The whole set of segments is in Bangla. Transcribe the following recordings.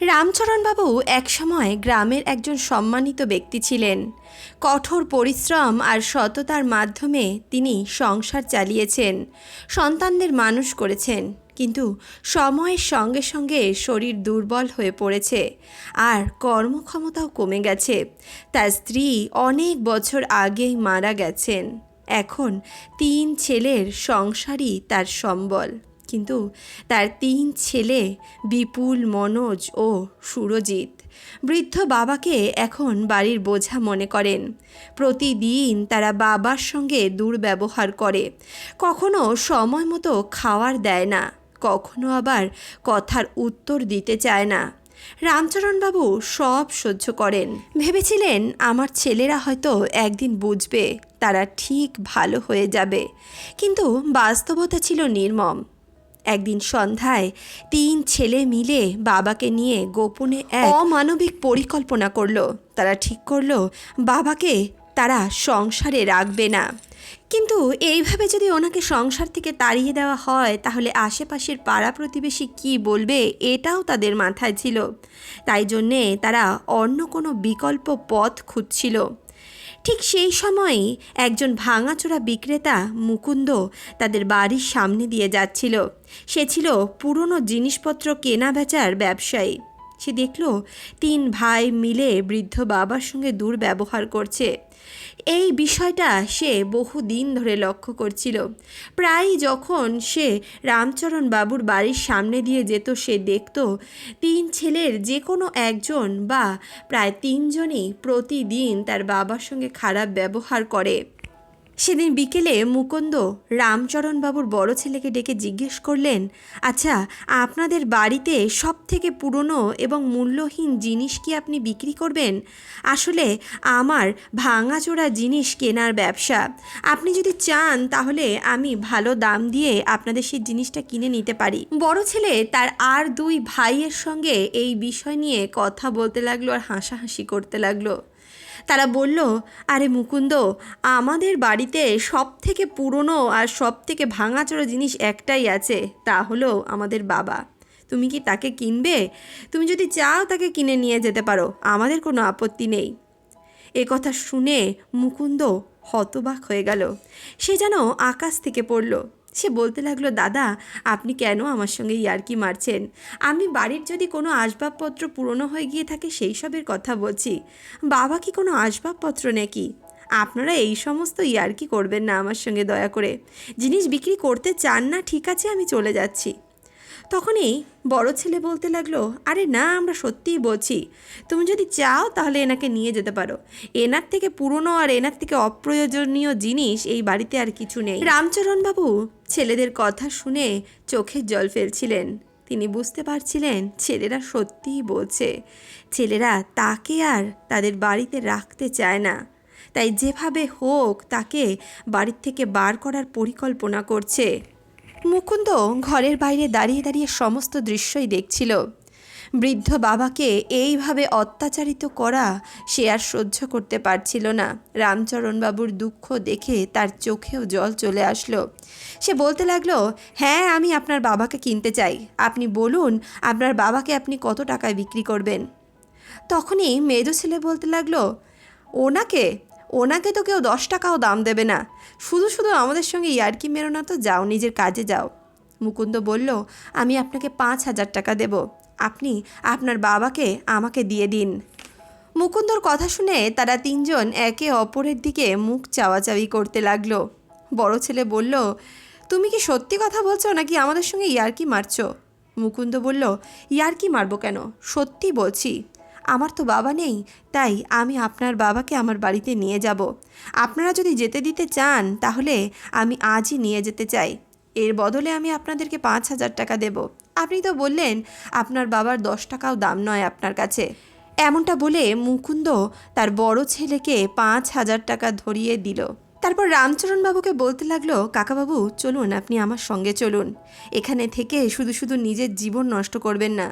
রামচরণবাবু একসময় গ্রামের একজন সম্মানিত ব্যক্তি ছিলেন। কঠোর পরিশ্রম আর সততার মাধ্যমে তিনি সংসার চালিয়েছেন। সন্তানদের মানুষ করেছেন, কিন্তু সময়ের সঙ্গে সঙ্গে শরীর দুর্বল হয়ে পড়েছে আর কর্মক্ষমতাও কমে গেছে। তার স্ত্রী অনেক বছর আগেই মারা গেছেন। এখন তিন ছেলের সংসারই তার সম্বল। কিন্তু তার তিন ছেলে বিপুল, মনোজ ও সুরজিৎ। বৃদ্ধ বাবাকে এখন বাড়ির বোঝা মনে করেন। প্রতিদিন তারা বাবার সঙ্গে দুর্ব্যবহার করে। কখনো সময় মতো খাওয়ার দেয় না, কখনো আবার কথার উত্তর দিতে চায় না। রামচরণবাবু সব সহ্য করেন। ভেবেছিলেন, আমার ছেলেরা হয়তো একদিন বুঝবে, তারা ঠিক ভালো হয়ে যাবে। কিন্তু বাস্তবতা ছিল নির্মম। একদিন সন্ধ্যায় তিন ছেলে মিলে বাবাকে নিয়ে গোপনে এক অমানবিক পরিকল্পনা করল। তারা ঠিক করল, বাবাকে তারা সংসারে রাখবে না। কিন্তু এইভাবে যদি ওনাকে সংসার থেকে তাড়িয়ে দেওয়া হয়, তাহলে আশেপাশের পাড়া প্রতিবেশী কি বলবে এটাও তাদের মাথায় ছিল। তাই জন্যে তারা অন্য কোনো বিকল্প পথ খুঁজছিল। ঠিক সেই সময়ে একজন ভাঙাচোরা বিক্রেতা মুকুন্দ তাদের বাড়ির সামনে দিয়ে যাচ্ছিল। সে ছিল পুরনো জিনিসপত্র কেনা বেচার ব্যবসায়ী। সে দেখল তিন ভাই মিলে বৃদ্ধ বাবার সঙ্গে দুর্ব্যবহার করছে। এই বিষয়টা সে বহুদিন ধরে লক্ষ্য করছিল। প্রায় যখন সে রামচরণ বাবুর বাড়ির সামনে দিয়ে যেত, সে দেখত তিন ছেলের যে কোনো একজন বা প্রায় তিনজনই প্রতিদিন তার বাবার সঙ্গে খারাপ ব্যবহার করে। সেদিন বিকেলে মুকুন্দ রামচরণবাবুর বড় ছেলেকে ডেকে জিজ্ঞেস করলেন আচ্ছা আপনাদের বাড়িতে সব থেকে পুরনো এবং মূল্যহীন জিনিস কি আপনি বিক্রি করবেন? আসলে আমার ভাঙাচোরা জিনিস কেনার ব্যবসা। আপনি যদি চান, তাহলে আমি ভালো দাম দিয়ে আপনাদের সেই জিনিসটা কিনে নিতে পারি। বড় ছেলে তার আর দুই ভাইয়ের সঙ্গে এই বিষয় নিয়ে কথা বলতে লাগল আর হাসাহাসি করতে লাগল। তারা বলল, আরে মুকুন্দ, আমাদের বাড়িতে সব থেকে পুরনো আর সব থেকে ভাঙাচোরা জিনিস একটাই আছে, তা হলো আমাদের বাবা। তুমি কি তাকে কিনবে? তুমি যদি চাও তাকে কিনে নিয়ে যেতে পারো, আমাদের কোনো আপত্তি নেই। এ কথা শুনে মুকুন্দ হতবাক হয়ে গেল। সে যেন আকাশ থেকে পড়ল। সে বলতে লাগল, দাদা, আপনি কেন আমার সঙ্গে ইয়ার্কি মারছেন? আমি বাড়ির যদি কোনো আসবাবপত্র পুরনো হয়ে গিয়ে থাকে সেই সবের কথা বলছি। বাবা কি কোনো আসবাবপত্র নাকি? আপনারা এই সমস্ত ইয়ার্কি করবেন না আমার সঙ্গে, দয়া করে। জিনিস বিক্রি করতে চান না, ঠিক আছে, আমি চলে যাচ্ছি। তখনই বড় ছেলে বলতে লাগল, আরে না, আমরা সত্যিই বলছি। তুমি যদি চাও তাহলে এনাকে নিয়ে যেতে পারো। এনার থেকে পুরনো আর এনার থেকে অপ্রয়োজনীয় জিনিস এই বাড়িতে আর কিছু নেই। রামচরণবাবু ছেলেদের কথা শুনে চোখের জল ফেলছিলেন। তিনি বুঝতে পারছিলেন ছেলেরা সত্যিই বলছে। ছেলেরা তাকে আর তাদের বাড়িতে রাখতে চায় না। তাই যেভাবে হোক তাকে বাড়ির থেকে বার করার পরিকল্পনা করছে। মুকুন্দ ঘরের বাইরে দাঁড়িয়ে দাঁড়িয়ে সমস্ত দৃশ্যই দেখছিল। বৃদ্ধ বাবাকে এইভাবে অত্যাচারিত করা সে আর সহ্য করতে পারছিল না। রামচরণবাবুর দুঃখ দেখে তার চোখেও জল চলে আসলো। সে বলতে লাগল হ্যাঁ আমি আপনার বাবাকে কিনতে চাই। আপনি বলুন, আপনার বাবাকে আপনি কত টাকায় বিক্রি করবেন? তখনই মেজো ছেলে বলতে লাগল, ওনাকে? ওনাকে তো কেউ দশ টাকাও দাম দেবে না। শুধু শুধু আমাদের সঙ্গে ইয়ার্কি মেরো না তো, যাও নিজের কাজে যাও। মুকুন্দ বলল, আমি আপনাকে পাঁচ হাজার টাকা দেব। আপনি আপনার বাবাকে আমাকে দিয়ে দিন। মুকুন্দর কথা শুনে তারা তিনজন একে অপরের দিকে মুখ চাওয়াচাওয়ি করতে লাগল। বড় ছেলে বলল, তুমি কি সত্যি কথা বলছো নাকি আমাদের সঙ্গে ইয়ার্কি মারছো? মুকুন্দ বলল, ইয়ার্কি মারবো কেন? সত্যি বলছি আমার তো বাবা নেই, তাই আমি আপনার বাবাকে আমার বাড়িতে নিয়ে যাব। আপনারা যদি যেতে দিতে চান, তাহলে আমি আজই নিয়ে যেতে চাই। এর বদলে আমি আপনাদেরকে পাঁচ হাজার টাকা দেব। আপনি তো বললেন, আপনার বাবার দশ টাকাও দাম নয় আপনার কাছে। এমনটা বলে মুকুন্দ তার বড় ছেলেকে পাঁচ হাজার টাকা ধরিয়ে দিল। তারপর রামচরণ বাবুকে বলতে লাগল, কাকাবাবু, চলুন, আপনি আমার সঙ্গে চলুন। এখানে থেকে শুধু শুধু নিজের জীবন নষ্ট করবেন না।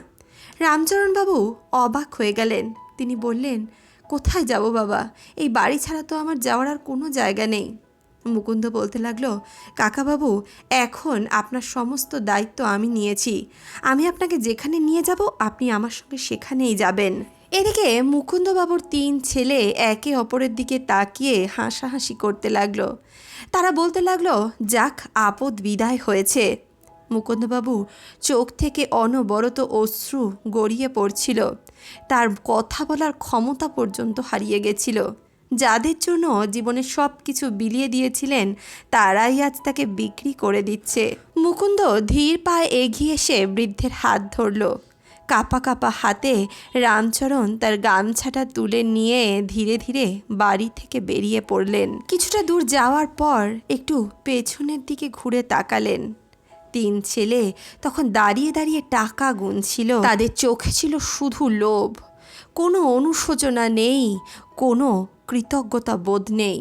রামচরণবাবু অবাক হয়ে গেলেন। তিনি বললেন, কোথায় যাব বাবা? এই বাড়ি ছাড়া তো আমার যাওয়ার আর কোনো জায়গা নেই। মুকুন্দ বলতে লাগল, কাকাবাবু, এখন আপনার সমস্ত দায়িত্ব আমি নিয়েছি। আমি আপনাকে যেখানে নিয়ে যাব, আপনি আমার সঙ্গে সেখানেই যাবেন। এদিকে মুকুন্দবাবুর তিন ছেলে একে অপরের দিকে তাকিয়ে হাসাহাসি করতে লাগল। তারা বলতে লাগল, যাক, আপদ বিদায় হয়েছে। মুকুন্দবাবু চোখ থেকে অনবরত অশ্রু গড়িয়ে পড়ছিল। তার কথা বলার ক্ষমতা পর্যন্ত হারিয়ে গেছিল। যাদের জন্য জীবনে সব কিছু বিলিয়ে দিয়েছিলেন, তারাই আজ তাকে বিক্রি করে দিচ্ছে। মুকুন্দ ধীর পায়ে এগিয়ে এসে বৃদ্ধের হাত ধরল। কাপা কাপা হাতে রামচরণ তার গামছাটা তুলে নিয়ে ধীরে ধীরে বাড়ি থেকে বেরিয়ে পড়লেন। কিছুটা দূর যাওয়ার পর একটু পেছনের দিকে ঘুরে তাকালেন। তিন ছেলে তখন দাঁড়িয়ে দাঁড়িয়ে টাকা গুনছিল। তাদের চোখে ছিল শুধু লোভ। কোনো অনুশোচনা নেই, কোনো কৃতজ্ঞতা বোধ নেই।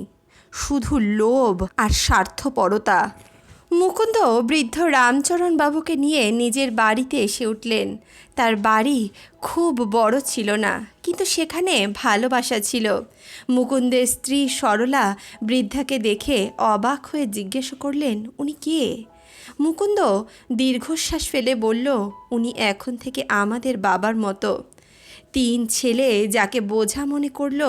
শুধু লোভ আর স্বার্থপরতা। মুকুন্দ বৃদ্ধ রামচরণ বাবুকে নিয়ে নিজের বাড়িতে এসে উঠলেন। তার বাড়ি খুব বড় ছিল না, কিন্তু সেখানে ভালোবাসা ছিল। মুকুন্দের স্ত্রী সরলা বৃদ্ধাকে দেখে অবাক হয়ে জিজ্ঞেস করলেন, উনি কে? মুকুন্দ দীর্ঘশ্বাস ফেলে বলল, উনি এখন থেকে আমাদের বাবার মতো। তিন ছেলে যাকে বোঝা মনে করল,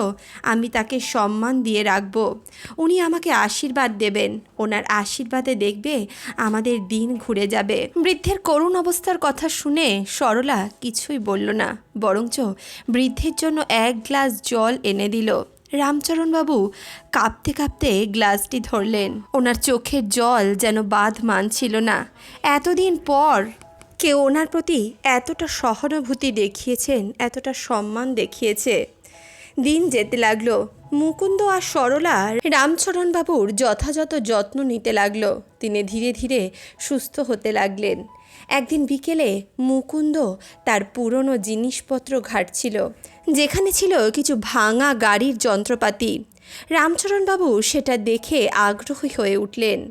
আমি তাকে সম্মান দিয়ে রাখব। উনি আমাকে আশীর্বাদ দেবেন। ওনার আশীর্বাদে দেখবে আমাদের দিন ঘুরে যাবে। বৃদ্ধের করুণ অবস্থার কথা শুনে সরলা কিছুই বলল না, বরঞ্চ বৃদ্ধের জন্য এক গ্লাস জল এনে দিল। রামচরণবাবু কাঁপতে কাঁপতে গ্লাসটি ধরলেন। ওনার চোখের জল যেন বাঁধ মানছিল না। এতদিন পর কেউ ওনার প্রতি এতটা সহানুভূতি দেখিয়েছেন, এতটা সম্মান দেখিয়েছে। দিন যেতে লাগল। মুকুন্দ আর সরলা রামচরণবাবুর যথাযথ যত্ন নিতে লাগল। তিনি ধীরে ধীরে সুস্থ হতে লাগলেন। একদিন বিকেলে মুকুন্দ তার পুরনো জিনিসপত্র ঘাটছিল, যেখানে ছিল কিছু ভাঙা গাড়ির যন্ত্রপাতি। রামচরণবাবু সেটা দেখে আগ্রহী হয়ে উঠলেন।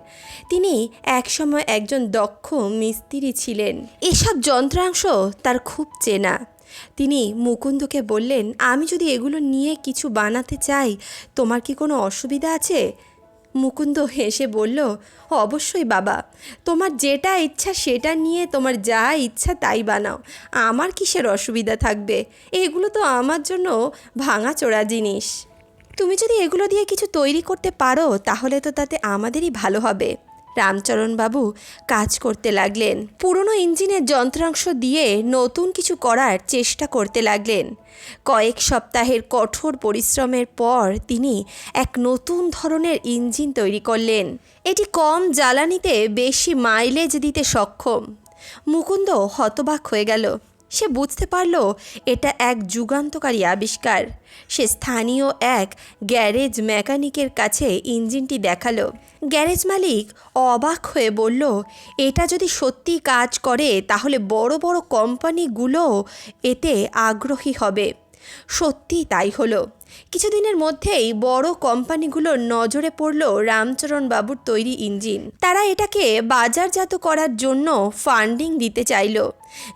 তিনি একসময় একজন দক্ষ মিস্ত্রি ছিলেন। এসব যন্ত্রাংশ তার খুব চেনা। তিনি মুকুন্দকে বললেন, আমি যদি এগুলো নিয়ে কিছু বানাতে চাই, তোমার কি কোনো অসুবিধা আছে? মুকুন্দ হেসে বলল, অবশ্যই বাবা। তোমার যেটা ইচ্ছা সেটা নিয়ে তোমার যা ইচ্ছা তাই বানাও। আমার কিসের অসুবিধা থাকবে? এগুলো তো আমার জন্য ভাঙাচোরা জিনিস। তুমি যদি এগুলো দিয়ে কিছু তৈরি করতে পারো, তাহলে তো তাতে আমাদেরই ভালো হবে। রামচরণবাবু কাজ করতে লাগলেন। পুরনো ইঞ্জিনের যন্ত্রাংশ দিয়ে নতুন কিছু করার চেষ্টা করতে লাগলেন। কয়েক সপ্তাহের কঠোর পরিশ্রমের পর তিনি এক নতুন ধরনের ইঞ্জিন তৈরি করলেন। এটি কম জ্বালানিতে বেশি মাইলেজ দিতে সক্ষম। মুকুন্দ হতবাক হয়ে গেল। সে বুঝতে পারল এটা এক যুগান্তকারী আবিষ্কার। সে স্থানীয় এক গ্যারেজ মেকানিকের কাছে ইঞ্জিনটি দেখাল। গ্যারেজ মালিক অবাক হয়ে বলল, এটা যদি সত্যি কাজ করে, তাহলে বড় বড় কোম্পানিগুলো এতে আগ্রহী হবে। সত্যি তাই হলো। কিছুদিনের মধ্যেই বড় কোম্পানিগুলোর নজরে পড়ল রামচরণ বাবুর তৈরি ইঞ্জিন। তারা এটাকে বাজারজাত করার জন্য ফান্ডিং দিতে চাইল।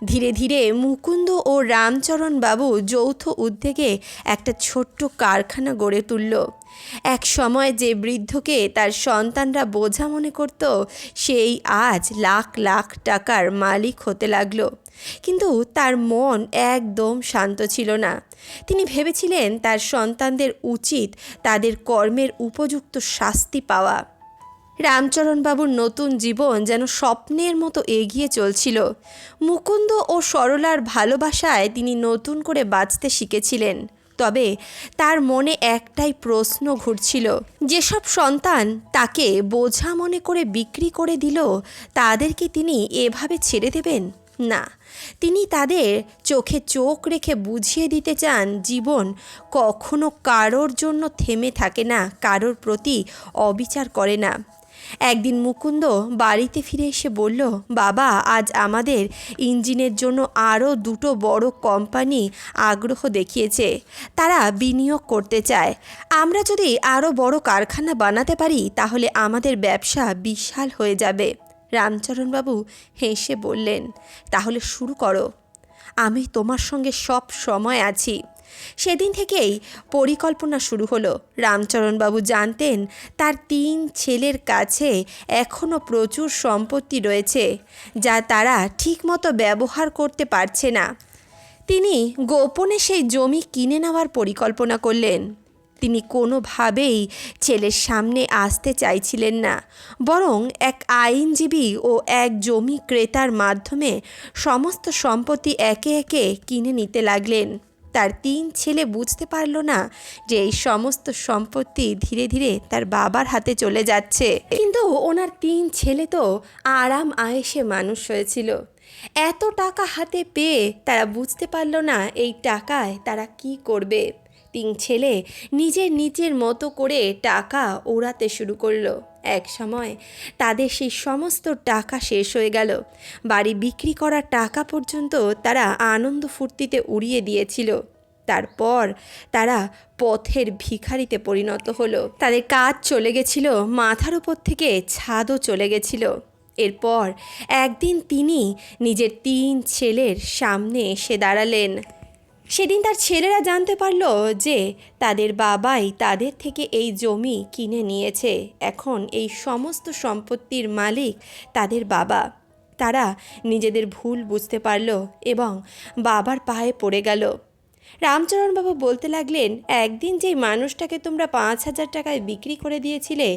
ধীরে ধীরে মুকুন্দ ও রামচরণ বাবু যৌথ উদ্যোগে একটা ছোট্ট কারখানা গড়ে তুলল। এক সময় যে বৃদ্ধকে তার সন্তানরা বোঝা মনে করত, সেই আজ লাখ লাখ টাকার মালিক হতে লাগল। কিন্তু তার মন একদম শান্ত ছিল না। তিনি ভেবেছিলেন তার সন্তানদের উচিত তাদের কর্মের উপযুক্ত শাস্তি পাওয়া। রামচরণবাবুর নতুন জীবন যেন স্বপ্নের মতো এগিয়ে চলছিল। মুকুন্দ ও সরলার ভালোবাসায় তিনি নতুন করে বাঁচতে শিখেছিলেন। তবে তার মনে একটাই প্রশ্ন ঘুরছিল, যেসব সন্তান তাকে বোঝা মনে করে বিক্রি করে দিল, তাদেরকে তিনি এভাবে ছেড়ে দেবেন? না। তিনি তাদের চোখে চোখ রেখে বুঝিয়ে দিতে চান, জীবন কখনো কারোর জন্য থেমে থাকে না, কারোর প্রতি অবিচার করে না। একদিন মুকুন্দ বাড়িতে ফিরে এসে বলল, বাবা, আজ আমাদের ইঞ্জিনের জন্য আরও দুটো বড় কোম্পানি আগ্রহ দেখিয়েছে। তারা বিনিয়োগ করতে চায়। আমরা যদি আরও বড় কারখানা বানাতে পারি, তাহলে আমাদের ব্যবসা বিশাল হয়ে যাবে। রামচরণবাবু হেসে বললেন, তাহলে শুরু করো। আমি তোমার সঙ্গে সব সময় আছি। সেদিন থেকেই পরিকল্পনা শুরু হলো। রামচরণবাবু জানতেন তার তিন ছেলের কাছে এখনও প্রচুর সম্পত্তি রয়েছে, যা তারা ঠিকমতো ব্যবহার করতে পারছে না। তিনি গোপনে সেই জমি কিনে নেওয়ার পরিকল্পনা করলেন। তিনি কোনোভাবেই ছেলের সামনে আসতে চাইছিলেন না। বরং এক আইনজীবী ও এক জমি ক্রেতার মাধ্যমে সমস্ত সম্পত্তি একে একে কিনে নিতে লাগলেন। তার তিন ছেলে বুঝতে পারল না যে এই সমস্ত সম্পত্তি ধীরে ধীরে তার বাবার হাতে চলে যাচ্ছে। কিন্তু ওনার তিন ছেলে তো আরাম আয়েসে মানুষ হয়েছিল। এত টাকা হাতে পেয়ে তারা বুঝতে পারল না এই টাকায় তারা কি করবে। তিন ছেলে নিজের নিজের মতো করে টাকা ওড়াতে শুরু করল। এক সময় তাদের সেই সমস্ত টাকা শেষ হয়ে গেল। বাড়ি বিক্রি করা টাকা পর্যন্ত তারা আনন্দ ফুর্তিতে উড়িয়ে দিয়েছিল। তারপর তারা পথের ভিখারিতে পরিণত হলো। তাদের কাজ চলে গেছিল, মাথার ওপর থেকে ছাদও চলে গেছিল। এরপর একদিন তিনি নিজের তিন ছেলের সামনে এসে দাঁড়ালেন। সেদিন তার ছেলেরা জানতে পারল যে তাদের বাবাই তাদের থেকে এই জমি কিনে নিয়েছে। এখন এই সমস্ত সম্পত্তির মালিক তাদের বাবা। তারা নিজেদের ভুল বুঝতে পারল এবং বাবার পায়ে পড়ে গেল। রামচরণবাবু বলতে লাগলেন, একদিন যেই মানুষটাকে তোমরা পাঁচ হাজার টাকায় বিক্রি করে দিয়েছিলে,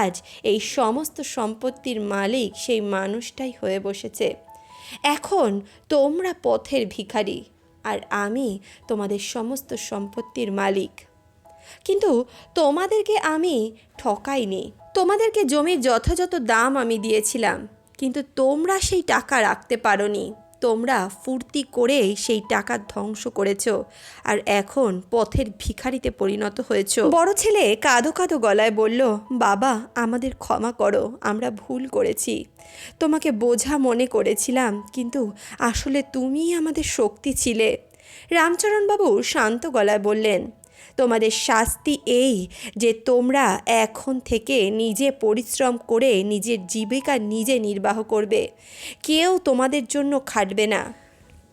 আজ এই সমস্ত সম্পত্তির মালিক সেই মানুষটাই হয়ে বসেছে। এখন তোমরা পথের ভিখারি। আর আমি তোমাদের সমস্ত সম্পত্তির মালিক। কিন্তু তোমাদেরকে আমি ঠকাইনি। তোমাদেরকে জমির যথাযথ দাম আমি দিয়েছিলাম, কিন্তু তোমরা সেই টাকা রাখতে পারোনি। তোমরা ফুর্তি করে সেই টাকা ধ্বংস করেছ আর এখন পথের ভিখারিতে পরিণত হয়েছ। বড় ছেলে কাঁদো কাঁদো গলায় বলল, বাবা, আমাদের ক্ষমা করো, আমরা ভুল করেছি। তোমাকে বোঝা মনে করেছিলাম, কিন্তু আসলে তুমিই আমাদের শক্তি ছিলে। রামচরণবাবু শান্ত গলায় বললেন তোমাদের শাস্তি এই যে তোমরা এখন থেকে নিজে পরিশ্রম করে নিজের জীবিকা নিজে নির্বাহ করবে। কেউ তোমাদের জন্য খাটবে না।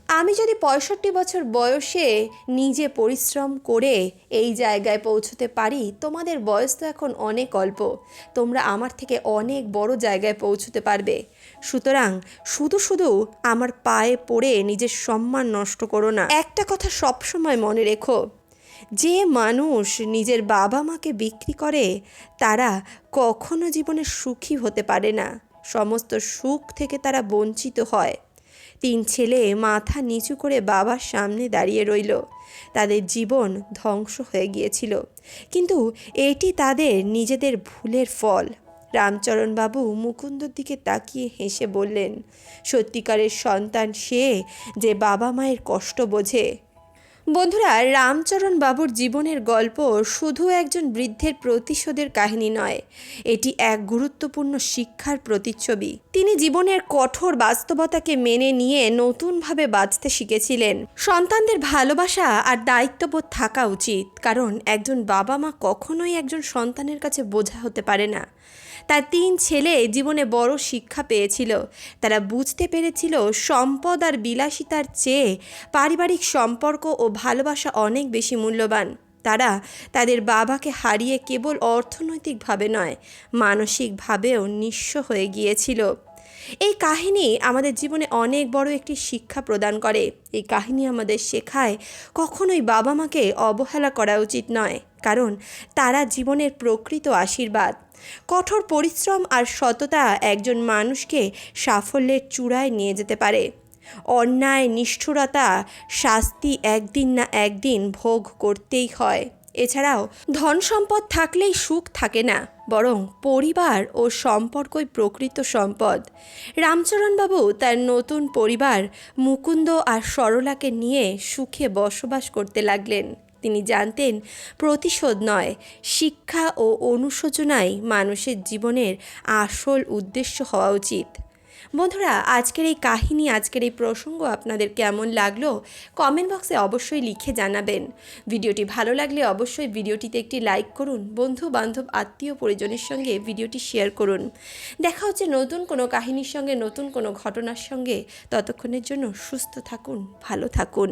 আমি যদি পঁয়ষট্টি বছর বয়সে নিজে পরিশ্রম করে এই জায়গায় পৌঁছতে পারি, তোমাদের বয়স তো এখন অনেক অল্প। তোমরা আমার থেকে অনেক বড় জায়গায় পৌঁছতে পারবে। সুতরাং শুধু শুধু আমার পায়ে পড়ে নিজের সম্মান নষ্ট করো না। একটা কথা সবসময় মনে রেখো যে মানুষ নিজের বাবা মাকে বিক্রি করে, তারা কখনো জীবনে সুখী হতে পারে না। সমস্ত সুখ থেকে তারা বঞ্চিত হয়। তিন ছেলে মাথা নিচু করে বাবার সামনে দাঁড়িয়ে রইল। তাদের জীবন ধ্বংস হয়ে গিয়েছিল। কিন্তু এটি তাদের নিজেদের ভুলের ফল। রামচরণবাবু মুকুন্দর দিকে তাকিয়ে হেসে বললেন, সত্যিকারের সন্তান সে যে বাবা মায়ের কষ্ট বোঝে। বন্ধুরা, রামচরণ বাবুর জীবনের গল্প শুধু একজন বৃদ্ধের প্রতিশোধের কাহিনী নয়, এটি এক গুরুত্বপূর্ণ শিক্ষার প্রতিচ্ছবি। তিনি জীবনের কঠোর বাস্তবতাকে মেনে নিয়ে নতুনভাবে বাঁচতে শিখেছিলেন। সন্তানদের ভালোবাসা আর দায়িত্ববোধ থাকা উচিত, কারণ একজন বাবা মা কখনোই একজন সন্তানের কাছে বোঝা হতে পারে না। তার তিন ছেলে জীবনে বড় শিক্ষা পেয়েছিল। তারা বুঝতে পেরেছিল সম্পদ আর বিলাসিতার চেয়ে পারিবারিক সম্পর্ক ও ভালোবাসা অনেক বেশি মূল্যবান। তারা তাদের বাবাকে হারিয়ে কেবল অর্থনৈতিকভাবে নয়, মানসিকভাবেও নিঃস্ব হয়ে গিয়েছিল। এই কাহিনী আমাদের জীবনে অনেক বড় একটি শিক্ষা প্রদান করে। এই কাহিনী আমাদের শেখায় কখনোই বাবা মাকে অবহেলা করা উচিত নয়। কারণ তারা জীবনের প্রকৃত আশীর্বাদ। কঠোর পরিশ্রম আর সততা একজন মানুষকে সাফল্যের চূড়ায় নিয়ে যেতে পারে। অন্যায়, নিষ্ঠুরতা শাস্তি একদিন না একদিন ভোগ করতেই হয়। এছাড়াও ধন সম্পদ থাকলেই সুখ থাকে না, বরং পরিবার ও সম্পর্কই প্রকৃত সম্পদ। রামচরণবাবু তার নতুন পরিবার মুকুন্দ আর সরলাকে নিয়ে সুখে বসবাস করতে লাগলেন। তিনি জানতেন, প্রতিশোধ নয়, শিক্ষা ও অনুশোচনাই মানুষের জীবনের আসল উদ্দেশ্য হওয়া উচিত। বন্ধুরা, আজকের এই কাহিনী, আজকের এই প্রসঙ্গ আপনাদের কেমন লাগল? কমেন্ট বক্সে অবশ্যই লিখে জানাবেন। ভিডিওটি ভালো লাগলে অবশ্যই ভিডিওটিতে একটি লাইক করুন বন্ধু বান্ধব আত্মীয় পরিজনের সঙ্গে ভিডিওটি শেয়ার করুন। দেখা হচ্ছে নতুন কোনো কাহিনীর সঙ্গে, নতুন কোনো ঘটনার সঙ্গে। ততক্ষণের জন্য সুস্থ থাকুন, ভালো থাকুন।